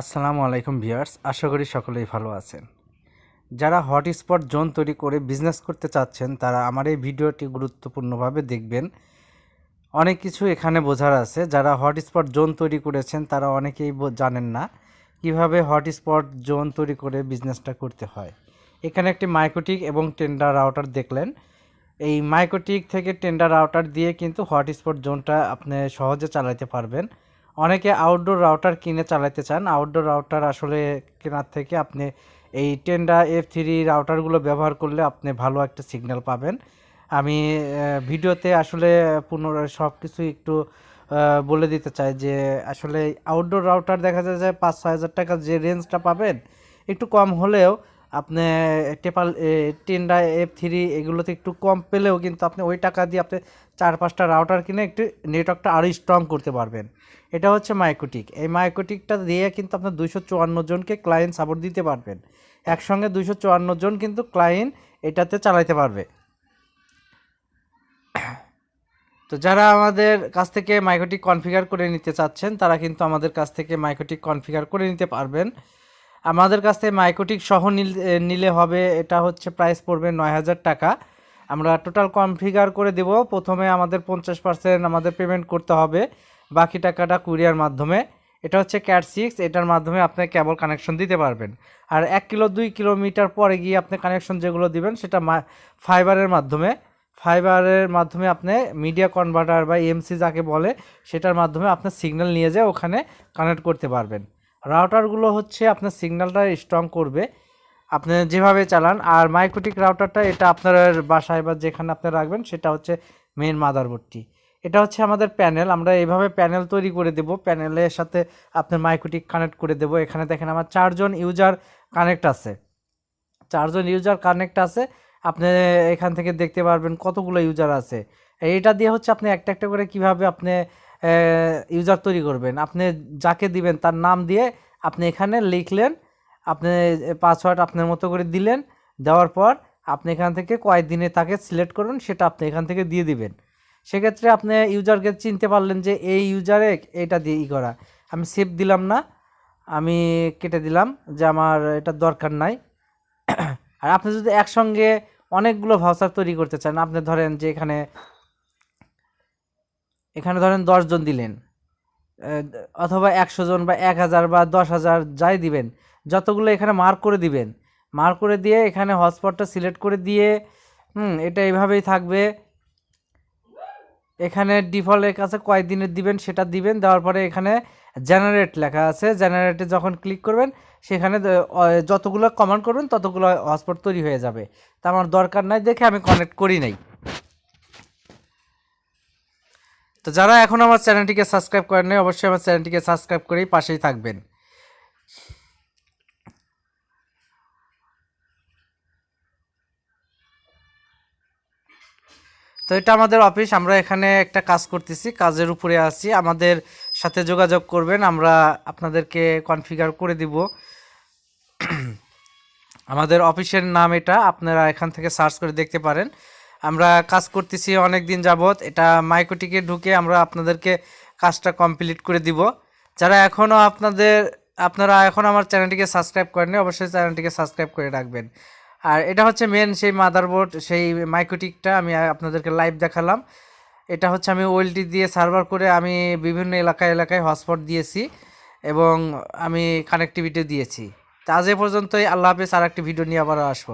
আসসালামু আলাইকুম ভিউয়ার্স, আশা করি সকলেই ভালো আছেন। যারা হটস্পট জোন তৈরি করে বিজনেস করতে চাচ্ছেন, তারা আমার এই ভিডিওটি গুরুত্বপূর্ণভাবে দেখবেন। অনেক কিছু এখানে বোঝার আছে। যারা হটস্পট জোন তৈরি করেছেন, তারা অনেকেই জানেন না কীভাবে হটস্পট জোন তৈরি করে বিজনেসটা করতে হয়। এখানে একটি মাইক্রোটিক এবং টেন্ডার রাউটার দেখলেন। এই মাইক্রোটিক থেকে টেন্ডার রাউটার দিয়ে কিন্তু হটস্পট জোনটা আপনি সহজে চালাতে পারবেন। অনেকে আউটডোর রাউটার কিনে চালাতে চান। আউটডোর রাউটার আসলে কেনার থেকে আপনি এই টেন্ডা এফ থ্রি রাউটারগুলো ব্যবহার করলে আপনি ভালো একটা সিগন্যাল পাবেন। আমি ভিডিওতে আসলে পুনরায় সব কিছু একটু বলে দিতে চাই যে আসলে আউটডোর রাউটার দেখা যায় যে পাঁচ ছয় হাজার টাকা যে রেঞ্জটা পাবেন, একটু কম হলেও আপনি টেপাল টেন্ডা এফ থ্রি এগুলোতে একটু কম পেলেও কিন্তু আপনি ওই টাকা দিয়ে আপনি চার পাঁচটা রাউটার কিনে একটু নেটওয়ার্কটা আরও স্ট্রং করতে পারবেন। এটা হচ্ছে মাইক্রোটিক এই মাইক্রোটিকটা দিয়ে কিন্তু আপনার দুশো চুয়ান্ন জনকে ক্লায়েন্ট সাপোর্ট দিতে পারবেন। একসঙ্গে দুশো চুয়ান্ন জন কিন্তু ক্লায়েন্ট এটাতে চালাইতে পারবে। তো যারা আমাদের কাছ থেকে মাইক্রোটিক কনফিগার করে নিতে চাচ্ছেন, তারা কিন্তু আমাদের কাছ থেকে মাইক্রোটিক কনফিগার করে নিতে পারবেন। আমাদের কাছ থেকে মাইক্রোটিক সহ নিলে হবে, এটা হচ্ছে প্রাইস পড়বে নয় হাজার টাকা। আমরা টোটাল কনফিগার করে দেব, প্রথমে আমাদের পঞ্চাশ পার্সেন্ট আমাদের পেমেন্ট করতে হবে, বাকি টাকাটা কুরিয়ার মাধ্যমে। এটা হচ্ছে ক্যাট সিক্স এটার মাধ্যমে আপনি কেবল কানেকশন দিতে পারবেন। আর এক কিলো, দুই কিলোমিটার পরে গিয়ে আপনি কানেকশন যেগুলো দিবেন, সেটা ফাইবারের মাধ্যমে। ফাইবারের মাধ্যমে আপনি মিডিয়া কনভার্টার বা এমসি যাকে বলে, সেটার মাধ্যমে আপনার সিগন্যাল নিয়ে যেয়ে ওখানে কানেক্ট করতে পারবেন। রাউটারগুলো হচ্ছে আপনার সিগন্যালটা স্ট্রং করবে। আপনি যেভাবে চালান, আর মাইক্রোটিক রাউটারটা এটা আপনার বাসায় বা যেখানে আপনি রাখবেন, সেটা হচ্ছে মেন মাদারবোর্ডটি এটা হচ্ছে আমাদের প্যানেল আমরা এইভাবে প্যানেল তৈরি করে দেব। প্যানেলের সাথে আপনার মাইক্রোটিক কানেক্ট করে দেব। এখানে দেখেন আমার চারজন ইউজার কানেক্ট আছে। চারজন ইউজার কানেক্ট আছে। আপনি এখান থেকে দেখতে পারবেন কতগুলো ইউজার আছে। এটা দিয়ে হচ্ছে আপনি একটা একটা করে কীভাবে আপনি ইউজার তৈরি করবেন। আপনি যাকে দিবেন তার নাম দিয়ে আপনি এখানে লিখলেন, আপনি পাসওয়ার্ড আপনার মতো করে দিলেন, দেওয়ার পর আপনি এখান থেকে কয়েকদিনে তাকে সিলেক্ট করুন, সেটা আপনি এখান থেকে দিয়ে দিবেন। সেক্ষেত্রে আপনি ইউজারকে চিনতে পারলেন যে এই ইউজারে এটা দিয়ে ই করা। আমি সেভ দিলাম না, আমি কেটে দিলাম যে আমার এটা দরকার নাই। আর আপনি যদি একসঙ্গে অনেকগুলো ভাউচার তৈরি করতে চান, আপনি ধরেন যে এখানে এখানে ধরেন দশজন দিলেন অথবা একশো জন বা এক হাজার বা দশ হাজার যাই দিবেন, যতগুলো এখানে মার্ক করে দিবেন মার্ক করে দিয়ে এখানে হটস্পটটা সিলেক্ট করে দিয়ে, হুম, এটা এইভাবেই থাকবে। এখানে ডিফল্টের কাছে কয়েকদিনের দিবেন, সেটা দিবেন, দেওয়ার পরে এখানে জেনারেট লেখা আছে। জেনারেটে যখন ক্লিক করবেন, সেখানে যতগুলো কমান্ড করবেন, ততগুলো হটস্পট তৈরি হয়ে যাবে। তা আমার দরকার নাই, দেখে আমি কানেক্ট করি নাই। তো যারা এখন আমার চ্যানেলটিকে সাবস্ক্রাইব করেন নাই, অবশ্যই আমার চ্যানেলটিকে সাবস্ক্রাইব করেই পাশেই থাকবেন। তো এটা আমাদের অফিস, আমরা এখানে একটা কাজ করতেছি, কাজের উপরে আছি। আমাদের সাথে যোগাযোগ করবেন, আমরা আপনাদেরকে কনফিগার করে দিব। আমাদের অফিসের নাম এটা, আপনারা এখান থেকে সার্চ করে দেখতে পারেন। আমরা কাজ করতেছি অনেক দিন যাবত এটা মাইকোটিকে ঢুকে আমরা আপনাদেরকে কাজটা কমপ্লিট করে দিব। যারা এখনও আপনাদের, আপনারা এখন আমার চ্যানেলটিকে সাবস্ক্রাইব করেননি, অবশ্যই চ্যানেলটিকে সাবস্ক্রাইব করে রাখবেন। আর এটা হচ্ছে মেন সেই মাদারবোর্ড সেই মাইক্রোটিকটা আমি আপনাদেরকে লাইভ দেখালাম। এটা হচ্ছে আমি ওয়েলটি দিয়ে সার্ভার করে আমি বিভিন্ন এলাকায় এলাকায় হটস্পট দিয়েছি এবং আমি কানেক্টিভিটি দিয়েছি। তা আজ পর্যন্তই, আল্লাহ হাফেজ আর একটি ভিডিও নিয়ে আবার আসব।